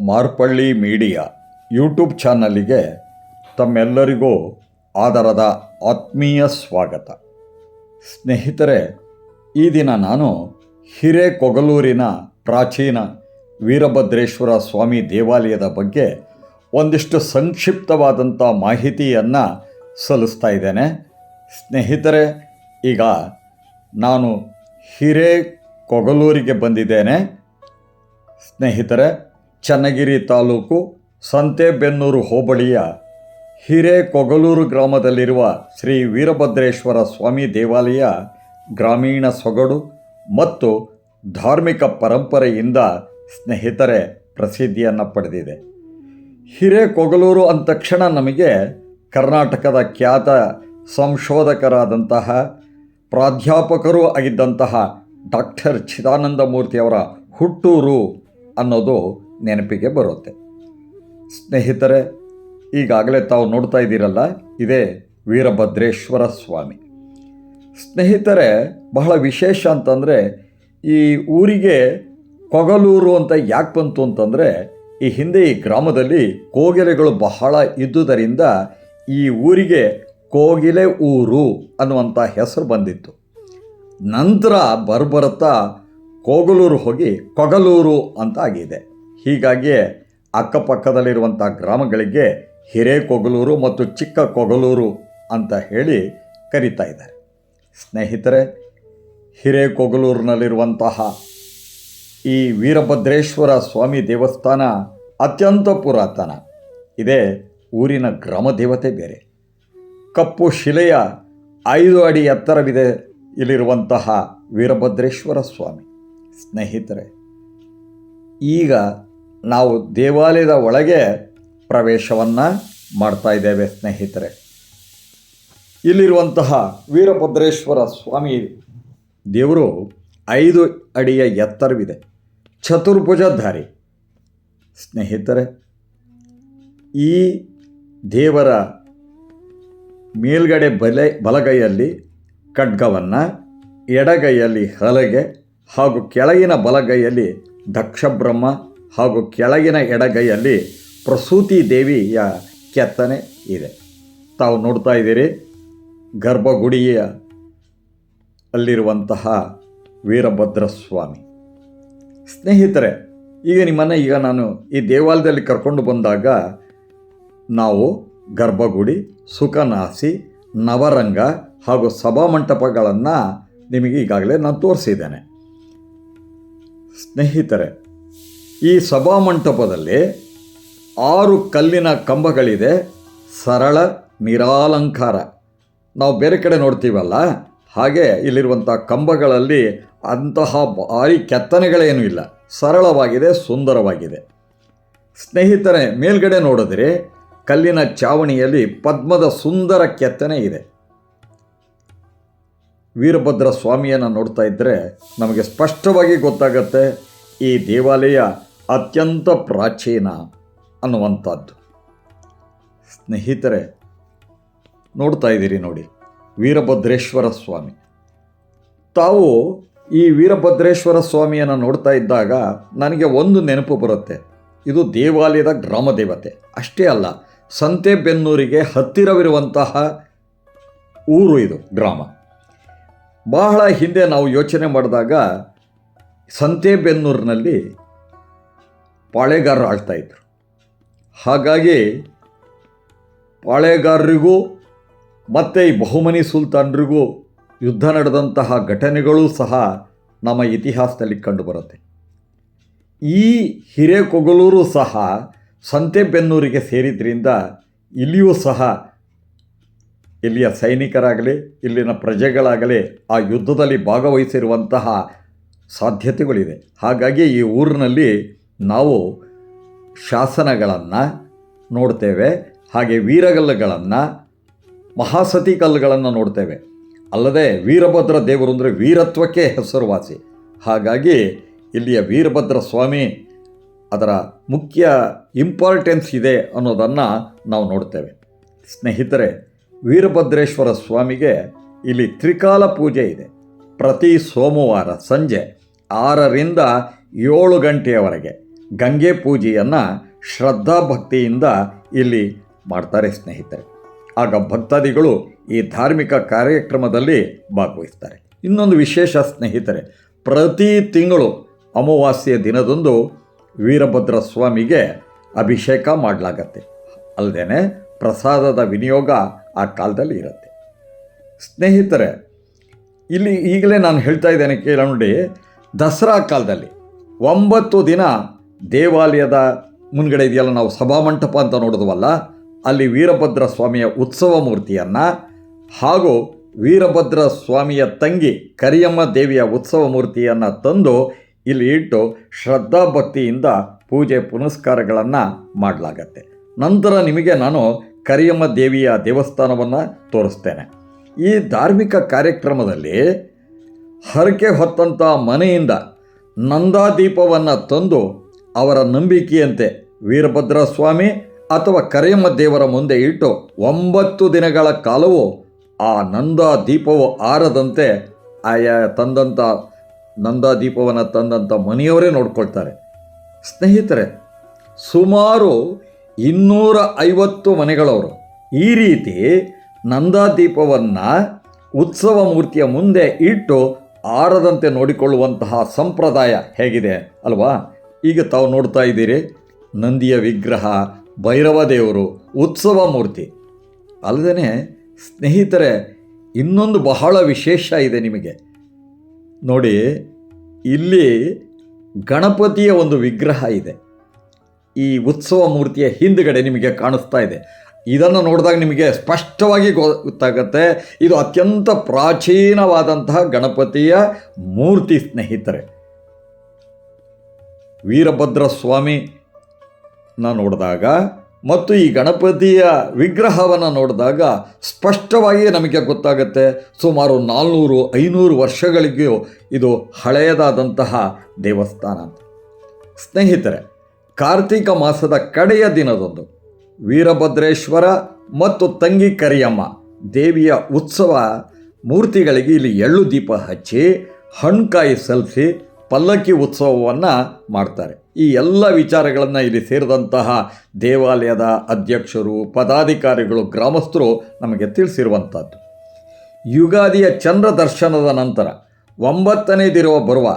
Marpalli media YouTube ಚಾನಲಿಗೆ ತಮ್ಮೆಲ್ಲರಿಗೂ ಆದರದ ಆತ್ಮೀಯ ಸ್ವಾಗತ. ಸ್ನೇಹಿತರೆ, ಈ ದಿನ ನಾನು ಹಿರೇಕೊಗಲೂರಿನ ಪ್ರಾಚೀನ ವೀರಭದ್ರೇಶ್ವರ ಸ್ವಾಮಿ ದೇವಾಲಯದ ಬಗ್ಗೆ ಒಂದಿಷ್ಟು ಸಂಕ್ಷಿಪ್ತವಾದಂಥ ಮಾಹಿತಿಯನ್ನು ಸಲ್ಲಿಸ್ತಾ ಇದ್ದೇನೆ. ಸ್ನೇಹಿತರೆ, ಈಗ ನಾನು ಹಿರೇಕೊಗಲೂರಿಗೆ ಬಂದಿದ್ದೇನೆ. ಸ್ನೇಹಿತರೆ ಚನ್ನಗಿರಿ ತಾಲೂಕು ಸಂತೆಬೆನ್ನೂರು ಹೋಬಳಿಯ ಹಿರೇಕೊಗಲೂರು ಗ್ರಾಮದಲ್ಲಿರುವ ಶ್ರೀ ವೀರಭದ್ರೇಶ್ವರ ಸ್ವಾಮಿ ದೇವಾಲಯ ಗ್ರಾಮೀಣ ಸೊಗಡು ಮತ್ತು ಧಾರ್ಮಿಕ ಪರಂಪರೆಯಿಂದ ಸ್ನೇಹಿತರೆ ಪ್ರಸಿದ್ಧಿಯನ್ನು ಪಡೆದಿದೆ. ಹಿರೇಕೊಗಲೂರು ಅಂದ ತಕ್ಷಣ ನಮಗೆ ಕರ್ನಾಟಕದ ಖ್ಯಾತ ಸಂಶೋಧಕರಾದಂತಹ, ಪ್ರಾಧ್ಯಾಪಕರೂ ಆಗಿದ್ದಂತಹ ಡಾಕ್ಟರ್ ಚಿದಾನಂದ ಮೂರ್ತಿಯವರ ಹುಟ್ಟೂರು ಅನ್ನೋದು ನೆನಪಿಗೆ ಬರುತ್ತೆ. ಸ್ನೇಹಿತರೆ, ಈಗಾಗಲೇ ತಾವು ನೋಡ್ತಾ ಇದ್ದೀರಲ್ಲ, ಇದೇ ವೀರಭದ್ರೇಶ್ವರ ಸ್ವಾಮಿ. ಸ್ನೇಹಿತರೆ, ಬಹಳ ವಿಶೇಷ ಅಂತಂದರೆ, ಈ ಊರಿಗೆ ಕೊಗಲೂರು ಅಂತ ಯಾಕೆ ಬಂತು ಅಂತಂದರೆ, ಈ ಹಿಂದೆ ಈ ಗ್ರಾಮದಲ್ಲಿ ಕೋಗಿಲೆಗಳು ಬಹಳ ಇದ್ದುದರಿಂದ ಈ ಊರಿಗೆ ಕೋಗಿಲೆ ಊರು ಅನ್ನುವಂಥ ಹೆಸರು ಬಂದಿತ್ತು. ನಂತರ ಬರ್ಬರುತ್ತಾ ಕೋಗಲೂರು ಹೋಗಿ ಕೊಗಲೂರು ಅಂತ ಆಗಿದೆ. ಹೀಗಾಗಿ ಅಕ್ಕಪಕ್ಕದಲ್ಲಿರುವಂಥ ಗ್ರಾಮಗಳಿಗೆ ಹಿರೇಕೊಗಲೂರು ಮತ್ತು ಚಿಕ್ಕ ಕೊಗಲೂರು ಅಂತ ಹೇಳಿ ಕರೀತಾ ಇದ್ದಾರೆ. ಸ್ನೇಹಿತರೆ, ಹಿರೇಕೊಗಲೂರಿನಲ್ಲಿರುವಂತಹ ಈ ವೀರಭದ್ರೇಶ್ವರ ಸ್ವಾಮಿ ದೇವಸ್ಥಾನ ಅತ್ಯಂತ ಪುರಾತನ. ಇದೇ ಊರಿನ ಗ್ರಾಮ ದೇವತೆ ಬೇರೆ. ಕಪ್ಪು ಶಿಲೆಯ ಐದು ಅಡಿ ಎತ್ತರವಿದೆ ಇಲ್ಲಿರುವಂತಹ ವೀರಭದ್ರೇಶ್ವರ ಸ್ವಾಮಿ. ಸ್ನೇಹಿತರೆ, ಈಗ ನಾವು ದೇವಾಲಯದ ಒಳಗೆ ಪ್ರವೇಶವನ್ನು ಮಾಡ್ತಾ ಇದ್ದೇವೆ, ಸ್ನೇಹಿತರೆ. ಇಲ್ಲಿರುವಂತಹ ವೀರಭದ್ರೇಶ್ವರ ಸ್ವಾಮಿ ದೇವರು ಐದು ಅಡಿಯ ಎತ್ತರವಿದೆ, ಚತುರ್ಭುಜಧಾರಿ. ಸ್ನೇಹಿತರೆ, ಈ ದೇವರ ಮೇಲ್ಗಡೆ ಬಲೆ, ಬಲಗೈಯಲ್ಲಿ ಖಡ್ಗವನ್ನು, ಎಡಗೈಯಲ್ಲಿ ಹಲಗೆ ಹಾಗೂ ಕೆಳಗಿನ ಬಲಗೈಯಲ್ಲಿ ದಕ್ಷಬ್ರಹ್ಮ ಹಾಗೂ ಕೆಳಗಿನ ಎಡಗೈಯಲ್ಲಿ ಪ್ರಸೂತಿ ದೇವಿಯ ಕೆತ್ತನೆ ಇದೆ. ತಾವು ನೋಡ್ತಾ ಇದ್ದೀರಿ ಗರ್ಭಗುಡಿಯ ಅಲ್ಲಿರುವಂತಹ ವೀರಭದ್ರ ಸ್ವಾಮಿ ಸ್ನೇಹಿತರೆ, ಈಗ ನಿಮ್ಮನ್ನು ಈಗ ನಾನು ಈ ದೇವಾಲಯದಲ್ಲಿ ಕರ್ಕೊಂಡು ಬಂದಾಗ ನಾವು ಗರ್ಭಗುಡಿ ಸುಖನಾಸಿ ನವರಂಗ ಹಾಗೂ ಸಭಾಮಂಟಪಗಳನ್ನು ನಿಮಗೆ ಈಗಾಗಲೇ ನಾನು ತೋರಿಸಿದ್ದೇನೆ. ಸ್ನೇಹಿತರೆ ಈ ಸಭಾಮಂಟಪದಲ್ಲಿ ಆರು ಕಲ್ಲಿನ ಕಂಬಗಳಿದೆ. ಸರಳ, ನಿರಾಲಂಕಾರ. ನಾವು ಬೇರೆ ಕಡೆ ನೋಡ್ತೀವಲ್ಲ, ಹಾಗೆ ಇಲ್ಲಿರುವಂಥ ಕಂಬಗಳಲ್ಲಿ ಅಂತಹ ಭಾರಿ ಕೆತ್ತನೆಗಳೇನೂ ಇಲ್ಲ. ಸರಳವಾಗಿದೆ, ಸುಂದರವಾಗಿದೆ. ಸ್ನೇಹಿತರೆ, ಮೇಲ್ಗಡೆ ನೋಡಿದ್ರೆ ಕಲ್ಲಿನ ಚಾವಣಿಯಲ್ಲಿ ಪದ್ಮದ ಸುಂದರ ಕೆತ್ತನೆ ಇದೆ. ವೀರಭದ್ರ ಸ್ವಾಮಿಯನ್ನು ನೋಡ್ತಾ ಇದ್ದರೆ ನಮಗೆ ಸ್ಪಷ್ಟವಾಗಿ ಗೊತ್ತಾಗತ್ತೆ, ಈ ದೇವಾಲಯ ಅತ್ಯಂತ ಪ್ರಾಚೀನ ಅನ್ನುವಂಥದ್ದು. ಸ್ನೇಹಿತರೆ, ನೋಡ್ತಾ ಇದ್ದೀರಿ ನೋಡಿ, ವೀರಭದ್ರೇಶ್ವರ ಸ್ವಾಮಿ. ತಾವು ಈ ವೀರಭದ್ರೇಶ್ವರ ಸ್ವಾಮಿಯನ್ನು ನೋಡ್ತಾ ಇದ್ದಾಗ ನನಗೆ ಒಂದು ನೆನಪು ಬರುತ್ತೆ. ಇದು ದೇವಾಲಯದ ಗ್ರಾಮ ದೇವತೆ. ಅಷ್ಟೇ ಅಲ್ಲ, ಸಂತೆಬೆನ್ನೂರಿಗೆ ಹತ್ತಿರವಿರುವಂತಹ ಊರು ಇದು, ಗ್ರಾಮ. ಬಹಳ ಹಿಂದೆ ನಾವು ಯೋಚನೆ ಮಾಡಿದಾಗ ಸಂತೆಬೆನ್ನೂರಿನಲ್ಲಿ ಪಾಳೆಗಾರರು ಆಳ್ತಾ ಇದ್ರು. ಹಾಗಾಗಿ ಪಾಳೆಗಾರರಿಗೂ ಮತ್ತು ಈ ಬಹುಮನಿ ಸುಲ್ತಾನರಿಗೂ ಯುದ್ಧ ನಡೆದಂತಹ ಘಟನೆಗಳೂ ಸಹ ನಮ್ಮ ಇತಿಹಾಸದಲ್ಲಿ ಕಂಡುಬರುತ್ತೆ. ಈ ಹಿರೇಕೊಗಲೂರು ಸಹ ಸಂತೆಬೆನ್ನೂರಿಗೆ ಸೇರಿದ್ರಿಂದ ಇಲ್ಲಿಯೂ ಸಹ ಇಲ್ಲಿಯ ಸೈನಿಕರಾಗಲಿ, ಇಲ್ಲಿನ ಪ್ರಜೆಗಳಾಗಲಿ ಆ ಯುದ್ಧದಲ್ಲಿ ಭಾಗವಹಿಸಿರುವಂತಹ ಸಾಧ್ಯತೆಗಳಿದೆ. ಹಾಗಾಗಿ ಈ ಊರಿನಲ್ಲಿ ನಾವು ಶಾಸನಗಳನ್ನು ನೋಡ್ತೇವೆ, ಹಾಗೆ ವೀರಗಲ್ಲುಗಳನ್ನು, ಮಹಾಸತಿ ಕಲ್ಲುಗಳನ್ನು ನೋಡ್ತೇವೆ. ಅಲ್ಲದೆ ವೀರಭದ್ರ ದೇವರು ಅಂದರೆ ವೀರತ್ವಕ್ಕೆ ಹೆಸರುವಾಸಿ. ಹಾಗಾಗಿ ಇಲ್ಲಿಯ ವೀರಭದ್ರ ಸ್ವಾಮಿ ಅದರ ಮುಖ್ಯ ಇಂಪಾರ್ಟೆನ್ಸ್ ಇದೆ ಅನ್ನೋದನ್ನು ನಾವು ನೋಡ್ತೇವೆ. ಸ್ನೇಹಿತರೆ, ವೀರಭದ್ರೇಶ್ವರ ಸ್ವಾಮಿಗೆ ಇಲ್ಲಿ ತ್ರಿಕಾಲ ಪೂಜೆ ಇದೆ. ಪ್ರತಿ ಸೋಮವಾರ ಸಂಜೆ ಆರರಿಂದ ಏಳು ಗಂಟೆಯವರೆಗೆ. ಗಂಗೆ ಪೂಜೆಯನ್ನು ಶ್ರದ್ಧಾ ಭಕ್ತಿಯಿಂದ ಇಲ್ಲಿ ಮಾಡ್ತಾರೆ ಸ್ನೇಹಿತರೆ. ಆಗ ಭಕ್ತಾದಿಗಳು ಈ ಧಾರ್ಮಿಕ ಕಾರ್ಯಕ್ರಮದಲ್ಲಿ ಭಾಗವಹಿಸ್ತಾರೆ. ಇನ್ನೊಂದು ವಿಶೇಷ ಸ್ನೇಹಿತರೆ, ಪ್ರತಿ ತಿಂಗಳು ಅಮಾವಾಸ್ಯೆಯ ದಿನದಂದು ವೀರಭದ್ರ ಸ್ವಾಮಿಗೆ ಅಭಿಷೇಕ ಮಾಡಲಾಗತ್ತೆ. ಅಲ್ಲದೆ ಪ್ರಸಾದದ ವಿನಿಯೋಗ ಆ ಕಾಲದಲ್ಲಿ ಇರುತ್ತೆ. ಸ್ನೇಹಿತರೆ, ಇಲ್ಲಿ ಈಗಲೇ ನಾನು ಹೇಳ್ತಾ ಇದ್ದೇನೆ ಕೇಳಿ ದಸರಾ ಕಾಲದಲ್ಲಿ ಒಂಬತ್ತು ದಿನ ದೇವಾಲಯದ ಮುಂದ್ಗಡೆ ಇದೆಯಲ್ಲ, ನಾವು ಸಭಾಮಂಟಪ ಅಂತ ನೋಡಿದ್ವಲ್ಲ, ಅಲ್ಲಿ ವೀರಭದ್ರ ಸ್ವಾಮಿಯ ಉತ್ಸವ ಮೂರ್ತಿಯನ್ನು ಹಾಗೂ ವೀರಭದ್ರ ಸ್ವಾಮಿಯ ತಂಗಿ ಕರಿಯಮ್ಮ ದೇವಿಯ ಉತ್ಸವ ಮೂರ್ತಿಯನ್ನು ತಂದು ಇಲ್ಲಿ ಇಟ್ಟು ಶ್ರದ್ಧಾ ಭಕ್ತಿಯಿಂದ ಪೂಜೆ ಪುನಸ್ಕಾರಗಳನ್ನು ಮಾಡಲಾಗತ್ತೆ. ನಂತರ ನಿಮಗೆ ನಾನು ಕರಿಯಮ್ಮ ದೇವಿಯ ದೇವಸ್ಥಾನವನ್ನು ತೋರಿಸ್ತೇನೆ. ಈ ಧಾರ್ಮಿಕ ಕಾರ್ಯಕ್ರಮದಲ್ಲಿ ಹರಕೆ ಹೊತ್ತಂಥ ಮನೆಯಿಂದ ನಂದಾದೀಪವನ್ನು ತಂದು ಅವರ ನಂಬಿಕೆಯಂತೆ ವೀರಭದ್ರ ಸ್ವಾಮಿ ಅಥವಾ ಕರಿಯಮ್ಮ ದೇವರ ಮುಂದೆ ಇಟ್ಟು ಒಂಬತ್ತು ದಿನಗಳ ಕಾಲವು ಆ ನಂದಾ ದೀಪವು ಆರದಂತೆ ಆಯಾ ತಂದಂಥ ನಂದಾ ದೀಪವನ್ನು ತಂದಂಥ ಮನೆಯವರೇ ನೋಡ್ಕೊಳ್ತಾರೆ. ಸ್ನೇಹಿತರೆ, ಸುಮಾರು ಇನ್ನೂರ ಐವತ್ತು ಮನೆಗಳವರು ಈ ರೀತಿ ನಂದಾದೀಪವನ್ನು ಉತ್ಸವ ಮೂರ್ತಿಯ ಮುಂದೆ ಇಟ್ಟು ಆರದಂತೆ ನೋಡಿಕೊಳ್ಳುವಂತಹ ಸಂಪ್ರದಾಯ ಹೇಗಿದೆ ಅಲ್ವಾ? ಈಗ ತಾವು ನೋಡ್ತಾ ಇದ್ದೀರಿ, ನಂದಿಯ ವಿಗ್ರಹ, ಭೈರವ ದೇವರು, ಉತ್ಸವ ಮೂರ್ತಿ. ಅಲ್ಲದೇ ಸ್ನೇಹಿತರೆ, ಇನ್ನೊಂದು ಬಹಳ ವಿಶೇಷ ಇದೆ ನಿಮಗೆ. ನೋಡಿ, ಇಲ್ಲಿ ಗಣಪತಿಯ ಒಂದು ವಿಗ್ರಹ ಇದೆ. ಈ ಉತ್ಸವ ಮೂರ್ತಿಯ ಹಿಂದುಗಡೆ ನಿಮಗೆ ಕಾಣಿಸ್ತಾ ಇದೆ. ಇದನ್ನು ನೋಡಿದಾಗ ನಿಮಗೆ ಸ್ಪಷ್ಟವಾಗಿ ಗೊತ್ತಾಗುತ್ತೆ, ಇದು ಅತ್ಯಂತ ಪ್ರಾಚೀನವಾದಂತಹ ಗಣಪತಿಯ ಮೂರ್ತಿ ಸ್ನೇಹಿತರೆ. ವೀರಭದ್ರ ಸ್ವಾಮಿ ನೋಡಿದಾಗ ಮತ್ತು ಈ ಗಣಪತಿಯ ವಿಗ್ರಹವನ್ನು ನೋಡಿದಾಗ ಸ್ಪಷ್ಟವಾಗಿ ನಮಗೆ ಗೊತ್ತಾಗುತ್ತೆ ಸುಮಾರು ನಾಲ್ನೂರು, ಐನೂರು ವರ್ಷಗಳಿಗೂ ಇದು ಹಳೆಯದಾದಂತಹ ದೇವಸ್ಥಾನ ಸ್ನೇಹಿತರೆ, ಕಾರ್ತಿಕ ಮಾಸದ ಕಡೆಯ ದಿನದಂದು ವೀರಭದ್ರೇಶ್ವರ ಮತ್ತು ತಂಗಿ ಕರಿಯಮ್ಮ ದೇವಿಯ ಉತ್ಸವ ಮೂರ್ತಿಗಳಿಗೆ ಇಲ್ಲಿ ಎಳ್ಳು ದೀಪ ಹಚ್ಚಿ ಹಣ್ಕಾಯಿ ಸಲ್ಲಿಸಿ ಪಲ್ಲಕ್ಕಿ ಉತ್ಸವವನ್ನು ಮಾಡ್ತಾರೆ. ಈ ಎಲ್ಲ ವಿಚಾರಗಳನ್ನು ಇಲ್ಲಿ ಸೇರಿದಂತಹ ದೇವಾಲಯದ ಅಧ್ಯಕ್ಷರು, ಪದಾಧಿಕಾರಿಗಳು, ಗ್ರಾಮಸ್ಥರು ನಮಗೆ ತಿಳಿಸಿರುವಂಥದ್ದು ಯುಗಾದಿಯ ಚಂದ್ರ ದರ್ಶನದ ನಂತರ ಒಂಬತ್ತನೇ ದಿರುವ ಬರುವ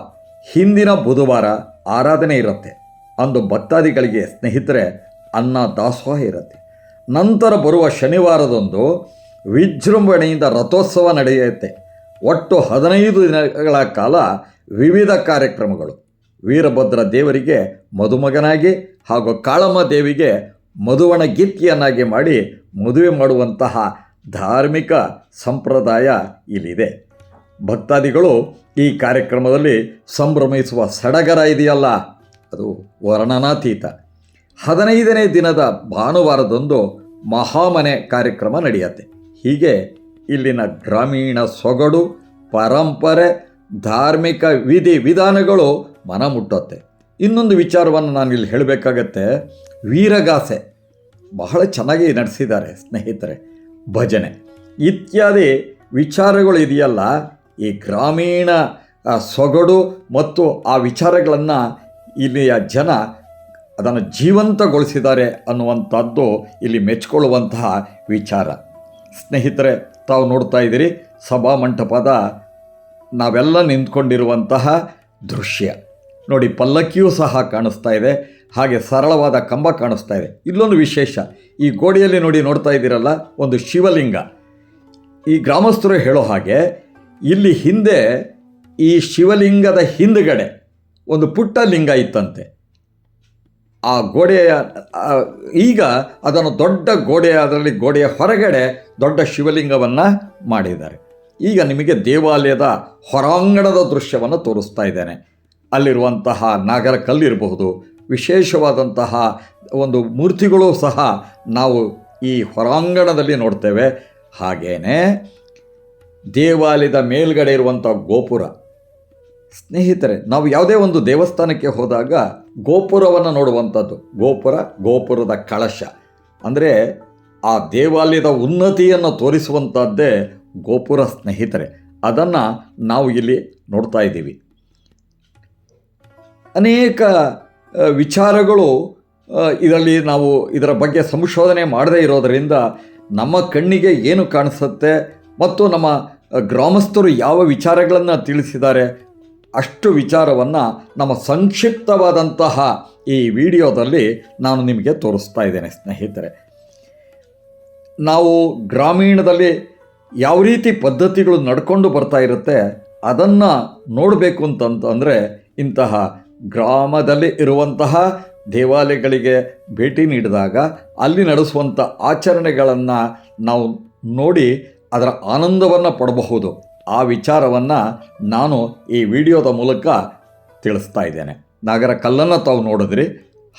ಹಿಂದಿನ ಬುಧವಾರ ಆರಾಧನೆ ಇರುತ್ತೆ. ಅಂದು ಭಕ್ತಾದಿಗಳಿಗೆ ಸ್ನೇಹಿತರೆ, ಅನ್ನ ದಾಸೋಹ ಇರುತ್ತೆ. ನಂತರ ಬರುವ ಶನಿವಾರದಂದು ವಿಜೃಂಭಣೆಯಿಂದ ರಥೋತ್ಸವ ನಡೆಯುತ್ತೆ. ಒಟ್ಟು ಹದಿನೈದು ದಿನಗಳ ಕಾಲ ವಿವಿಧ ಕಾರ್ಯಕ್ರಮಗಳು. ವೀರಭದ್ರ ದೇವರಿಗೆ ಮದುಮಗನಾಗಿ ಹಾಗೂ ಕಾಳಮ್ಮ ದೇವಿಗೆ ಮದುವಣ ಗೀತಿಯನ್ನಾಗಿ ಮಾಡಿ ಮದುವೆ ಮಾಡುವಂತಹ ಧಾರ್ಮಿಕ ಸಂಪ್ರದಾಯ ಇಲ್ಲಿದೆ. ಭಕ್ತಾದಿಗಳು ಈ ಕಾರ್ಯಕ್ರಮದಲ್ಲಿ ಸಂಭ್ರಮಿಸುವ ಸಡಗರ ಇದೆಯಲ್ಲ? ಅದು ವರ್ಣನಾತೀತ. ಹದಿನೈದನೇ ದಿನದ ಭಾನುವಾರದಂದು ಮಹಾಮನೆ ಕಾರ್ಯಕ್ರಮ ನಡೆಯುತ್ತೆ. ಹೀಗೆ ಇಲ್ಲಿನ ಗ್ರಾಮೀಣ ಸೊಗಡು, ಪರಂಪರೆ ಧಾರ್ಮಿಕ ವಿಧಿ ವಿಧಾನಗಳು ಮನ ಮುಟ್ಟುತ್ತೆ. ಇನ್ನೊಂದು ವಿಚಾರವನ್ನು ನಾನು ಇಲ್ಲಿ ಹೇಳಬೇಕಾಗತ್ತೆ. ವೀರಗಾಸೆ ಬಹಳ ಚೆನ್ನಾಗಿ ನಡೆಸಿದ್ದಾರೆ ಸ್ನೇಹಿತರೆ, ಭಜನೆ. ಇತ್ಯಾದಿ ವಿಚಾರಗಳು ಇದೆಯಲ್ಲ, ಈ ಗ್ರಾಮೀಣ ಸೊಗಡು ಮತ್ತು ಆ ವಿಚಾರಗಳನ್ನು ಇಲ್ಲಿಯ ಜನ ಅದನ್ನು ಜೀವಂತಗೊಳಿಸಿದ್ದಾರೆ ಅನ್ನುವಂಥದ್ದು ಇಲ್ಲಿ ಮೆಚ್ಚಿಕೊಳ್ಳುವಂತಹ ವಿಚಾರ. ಸ್ನೇಹಿತರೆ, ತಾವು ನೋಡ್ತಾ ಇದ್ದೀರಿ ಸಭಾಮಂಟಪದ ನಾವೆಲ್ಲ ನಿಂತ್ಕೊಂಡಿರುವಂತಹ ದೃಶ್ಯ. ನೋಡಿ, ಪಲ್ಲಕ್ಕಿಯೂ ಸಹ ಕಾಣಿಸ್ತಾ ಇದೆ, ಹಾಗೆ ಸರಳವಾದ ಕಂಬ ಕಾಣಿಸ್ತಾ ಇದೆ. ಇಲ್ಲೊಂದು ವಿಶೇಷ, ಈ ಗೋಡೆಯಲ್ಲಿ ನೋಡಿ ನೋಡ್ತಾ ಇದ್ದೀರಲ್ಲ, ಒಂದು ಶಿವಲಿಂಗ. ಈ ಗ್ರಾಮಸ್ಥರು ಹೇಳೋ ಹಾಗೆ, ಇಲ್ಲಿ ಹಿಂದೆ ಈ ಶಿವಲಿಂಗದ ಹಿಂದುಗಡೆ ಒಂದು ಪುಟ್ಟ ಲಿಂಗ ಇತ್ತಂತೆ. ಆ ಗೋಡೆಯ ಈಗ ಅದನ್ನು ದೊಡ್ಡ ಗೋಡೆಯ, ಅದರಲ್ಲಿ ಗೋಡೆಯ ಹೊರಗಡೆ ದೊಡ್ಡ ಶಿವಲಿಂಗವನ್ನು ಮಾಡಿದ್ದಾರೆ. ಈಗ ನಿಮಗೆ ದೇವಾಲಯದ ಹೊರಾಂಗಣದ ದೃಶ್ಯವನ್ನು ತೋರಿಸ್ತಾ ಇದ್ದೇನೆ. ಅಲ್ಲಿರುವಂತಹ ನಾಗರ ಕಲ್ಲಿರಬಹುದು ವಿಶೇಷವಾದಂತಹ ಒಂದು ಮೂರ್ತಿಗಳು ಸಹ ನಾವು ಈ ಹೊರಾಂಗಣದಲ್ಲಿ ನೋಡ್ತೇವೆ. ಹಾಗೇನೆ ದೇವಾಲಯದ ಮೇಲ್ಗಡೆ ಇರುವಂಥ ಗೋಪುರ. ಸ್ನೇಹಿತರೆ, ನಾವು ಯಾವುದೇ ಒಂದು ದೇವಸ್ಥಾನಕ್ಕೆ ಹೋದಾಗ ಗೋಪುರವನ್ನು ನೋಡುವಂಥದ್ದು. ಗೋಪುರ, ಗೋಪುರದ ಕಳಶ. ಅಂದರೆ ಆ ದೇವಾಲಯದ ಉನ್ನತಿಯನ್ನು ತೋರಿಸುವಂಥದ್ದೇ ಗೋಪುರ ಸ್ನೇಹಿತರೆ, ಅದನ್ನು ನಾವು ಇಲ್ಲಿ ನೋಡ್ತಾ ಇದ್ದೀವಿ. ಅನೇಕ ವಿಚಾರಗಳು ಇದರಲ್ಲಿ ನಾವು ಇದರ ಬಗ್ಗೆ ಸಂಶೋಧನೆ ಮಾಡದೇ ಇರೋದರಿಂದ ನಮ್ಮ ಕಣ್ಣಿಗೆ ಏನು ಕಾಣಿಸುತ್ತೆ ಮತ್ತು ನಮ್ಮ ಗ್ರಾಮಸ್ಥರು ಯಾವ ವಿಚಾರಗಳನ್ನು ತಿಳಿಸಿದ್ದಾರೆ ಅಷ್ಟು ವಿಚಾರವನ್ನು ನಮ್ಮ ಸಂಕ್ಷಿಪ್ತವಾದಂತಹ ಈ ವಿಡಿಯೋದಲ್ಲಿ ನಾನು ನಿಮಗೆ ತೋರಿಸ್ತಾ ಇದ್ದೇನೆ ಸ್ನೇಹಿತರೆ. ನಾವು ಗ್ರಾಮೀಣದಲ್ಲಿ ಯಾವ ರೀತಿ ಪದ್ಧತಿಗಳು ನಡ್ಕೊಂಡು ಬರ್ತಾ ಇರುತ್ತೆ ಅದನ್ನು ನೋಡಬೇಕು ಅಂತಂತಂದರೆ ಇಂತಹ ಗ್ರಾಮದಲ್ಲಿ ಇರುವಂತಹ ದೇವಾಲಯಗಳಿಗೆ ಭೇಟಿ ನೀಡಿದಾಗ ಅಲ್ಲಿ ನಡೆಸುವಂಥ ಆಚರಣೆಗಳನ್ನು ನಾವು ನೋಡಿ ಅದರ ಆನಂದವನ್ನು ಪಡಬಹುದು. ಆ ವಿಚಾರವನ್ನು ನಾನು ಈ ವಿಡಿಯೋದ ಮೂಲಕ ತಿಳಿಸ್ತಾ ಇದ್ದೇನೆ. ನಾಗರ ಕಲ್ಲನ್ನು ತಾವು ನೋಡಿದ್ರಿ.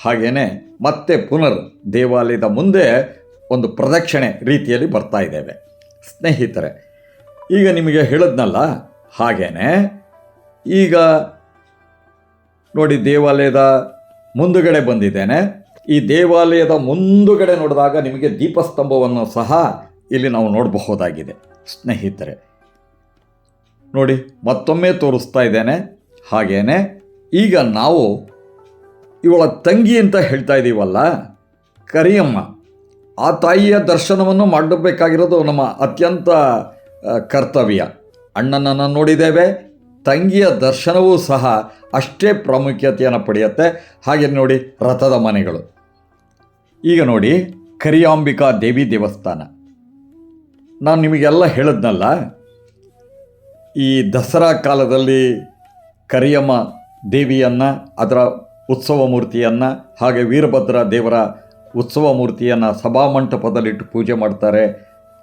ಹಾಗೆಯೇ ಮತ್ತೆ ಪುನರ್ ದೇವಾಲಯದ ಮುಂದೆ ಒಂದು ಪ್ರದಕ್ಷಿಣೆ ರೀತಿಯಲ್ಲಿ ಬರ್ತಾ ಇದ್ದೇವೆ. ಸ್ನೇಹಿತರೆ, ಈಗ ನಿಮಗೆ ಹೇಳಿದ್ನಲ್ಲ ಹಾಗೇನೆ, ಈಗ ನೋಡಿ ದೇವಾಲಯದ ಮುಂದುಗಡೆ ಬಂದಿದ್ದೇನೆ. ಈ ದೇವಾಲಯದ ಮುಂದುಗಡೆ ನೋಡಿದಾಗ ನಿಮಗೆ ದೀಪಸ್ತಂಭವನ್ನು ಸಹ ಇಲ್ಲಿ ನಾವು ನೋಡಬಹುದಾಗಿದೆ. ಸ್ನೇಹಿತರೆ, ನೋಡಿ ಮತ್ತೊಮ್ಮೆ ತೋರಿಸ್ತಾ ಇದ್ದೇನೆ. ಹಾಗೇನೆ, ಈಗ ನಾವು ಇವಳ ತಂಗಿ ಅಂತ ಹೇಳ್ತಾ ಇದ್ದೀವಲ್ಲ ಕರಿಯಮ್ಮ. ಆ ತಾಯಿಯ ದರ್ಶನವನ್ನು ಮಾಡಬೇಕಾಗಿರೋದು ನಮ್ಮ ಅತ್ಯಂತ ಕರ್ತವ್ಯ. ಅಣ್ಣನನ್ನು ನೋಡಿದ್ದೇವೆ, ತಂಗಿಯ ದರ್ಶನವೂ ಸಹ ಅಷ್ಟೇ ಪ್ರಾಮುಖ್ಯತೆಯನ್ನು ಪಡೆಯುತ್ತೆ. ಹಾಗೆ ನೋಡಿ ರಥದ ಮನೆಗಳು. ಈಗ ನೋಡಿ ಕರಿಯಾಂಬಿಕಾ ದೇವಿ ದೇವಸ್ಥಾನ. ನಾನು ನಿಮಗೆಲ್ಲ ಹೇಳಿದ್ನಲ್ಲ, ಈ ದಸರಾ ಕಾಲದಲ್ಲಿ ಕರಿಯಮ್ಮ ದೇವಿಯನ್ನು, ಅದರ ಉತ್ಸವ ಮೂರ್ತಿಯನ್ನು, ಹಾಗೆ ವೀರಭದ್ರ ದೇವರ ಉತ್ಸವ ಮೂರ್ತಿಯನ್ನು ಸಭಾಮಂಟಪದಲ್ಲಿಟ್ಟು ಪೂಜೆ ಮಾಡ್ತಾರೆ.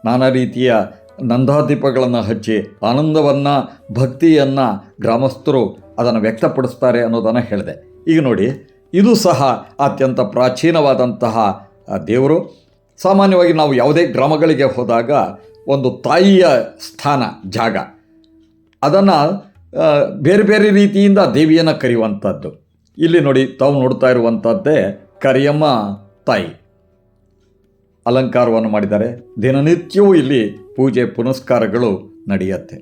ನಾನಾ ರೀತಿಯ ನಂದಾದೀಪಗಳನ್ನು ಹಚ್ಚಿ ಆನಂದವನ್ನು, ಭಕ್ತಿಯನ್ನು ಗ್ರಾಮಸ್ಥರು ಅದನ್ನು ವ್ಯಕ್ತಪಡಿಸ್ತಾರೆ ಅನ್ನೋದನ್ನು ಹೇಳಿದೆ. ಈಗ ನೋಡಿ, ಇದು ಸಹ ಅತ್ಯಂತ ಪ್ರಾಚೀನವಾದಂತಹ ದೇವರು. ಸಾಮಾನ್ಯವಾಗಿ ನಾವು ಯಾವುದೇ ಗ್ರಾಮಗಳಿಗೆ ಹೋದಾಗ ಒಂದು ತಾಯಿಯ ಸ್ಥಾನ, ಜಾಗ. ಅದನ್ನು ಬೇರೆ ಬೇರೆ ರೀತಿಯಿಂದ ದೇವಿಯನ್ನು ಕರೆಯುವಂಥದ್ದು ಇಲ್ಲಿ ನೋಡಿ ತಾವು ನೋಡ್ತಾ ಇರುವಂಥದ್ದೇ ಕರಿಯಮ್ಮ ತಾಯಿ ಅಲಂಕಾರವನ್ನು ಮಾಡಿದ್ದಾರೆ. ದಿನನಿತ್ಯವೂ ಇಲ್ಲಿ ಪೂಜೆ ಪುನಸ್ಕಾರಗಳು ನಡೆಯುತ್ತೆ.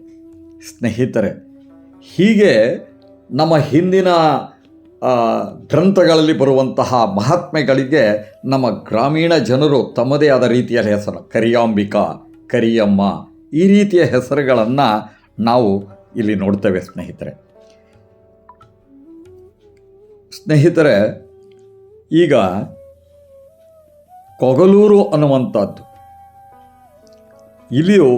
ಸ್ನೇಹಿತರೆ, ಹೀಗೆ ನಮ್ಮ ಹಿಂದಿನ ಗ್ರಂಥಗಳಲ್ಲಿ ಬರುವಂತಹ ಮಹಾತ್ಮೆಗಳಿಗೆ ನಮ್ಮ ಗ್ರಾಮೀಣ ಜನರು ತಮ್ಮದೇ ಆದ ರೀತಿಯ ಹೆಸರು. ಕರಿಯಾಂಬಿಕಾ, ಕರಿಯಮ್ಮ, ಈ ರೀತಿಯ ಹೆಸರುಗಳನ್ನು ನಾವು ಇಲ್ಲಿ ನೋಡ್ತೇವೆ ಸ್ನೇಹಿತರೆ. ಸ್ನೇಹಿತರೆ, ಈಗ ಕೊಗಲೂರು ಅನ್ನುವಂಥದ್ದು. ಇಲ್ಲಿಯೂ,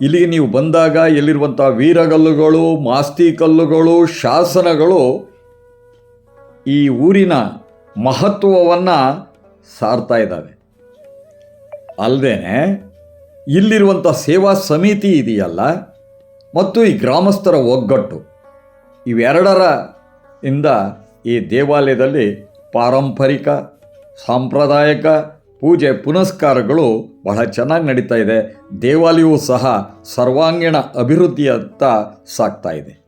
ಇಲ್ಲಿಗೆ ನೀವು ಬಂದಾಗ ಎಲ್ಲಿರುವಂಥ ವೀರಗಲ್ಲುಗಳು, ಮಾಸ್ತಿ ಕಲ್ಲುಗಳು, ಶಾಸನಗಳು ಈ ಊರಿನ ಮಹತ್ವವನ್ನು ಸಾರ್ತಾ ಇದ್ದಾವೆ. ಅಲ್ಲದೇ ಇಲ್ಲಿರುವಂಥ ಸೇವಾ ಸಮಿತಿ ಇದೆಯಲ್ಲ, ಮತ್ತು ಈ ಗ್ರಾಮಸ್ಥರ ಒಗ್ಗಟ್ಟು. ಇವೆರಡರ ಇಂದ ಈ ದೇವಾಲಯದಲ್ಲಿ ಪಾರಂಪರಿಕ, ಸಾಂಪ್ರದಾಯಿಕ ಪೂಜೆ ಪುನಸ್ಕಾರಗಳು ಬಹಳ ಚೆನ್ನಾಗಿ ನಡೀತಾ ಇದೆ. ದೇವಾಲಯವೂ ಸಹ ಸರ್ವಾಂಗೀಣ ಅಭಿವೃದ್ಧಿಯತ್ತ ಸಾಗ್ತಾ ಇದೆ.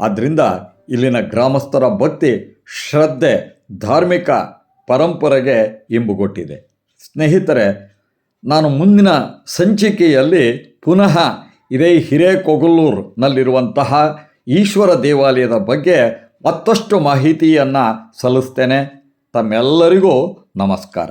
ಆದ್ದರಿಂದ ಇಲ್ಲಿನ ಗ್ರಾಮಸ್ಥರ ಭಕ್ತಿ, ಶ್ರದ್ಧೆ, ಧಾರ್ಮಿಕ ಪರಂಪರೆಗೆ ಇಂಬುಗೊಟ್ಟಿದೆ ಸ್ನೇಹಿತರೆ, ನಾನು ಮುಂದಿನ ಸಂಚಿಕೆಯಲ್ಲಿ ಪುನಃ ಇದೇ ಹಿರೇಕೊಗಲೂರ್ನಲ್ಲಿರುವಂತಹ ಈಶ್ವರ ದೇವಾಲಯದ ಬಗ್ಗೆ ಮತ್ತಷ್ಟು ಮಾಹಿತಿಯನ್ನು ಸಲ್ಲಿಸ್ತೇನೆ. ತಮ್ಮೆಲ್ಲರಿಗೂ ನಮಸ್ಕಾರ.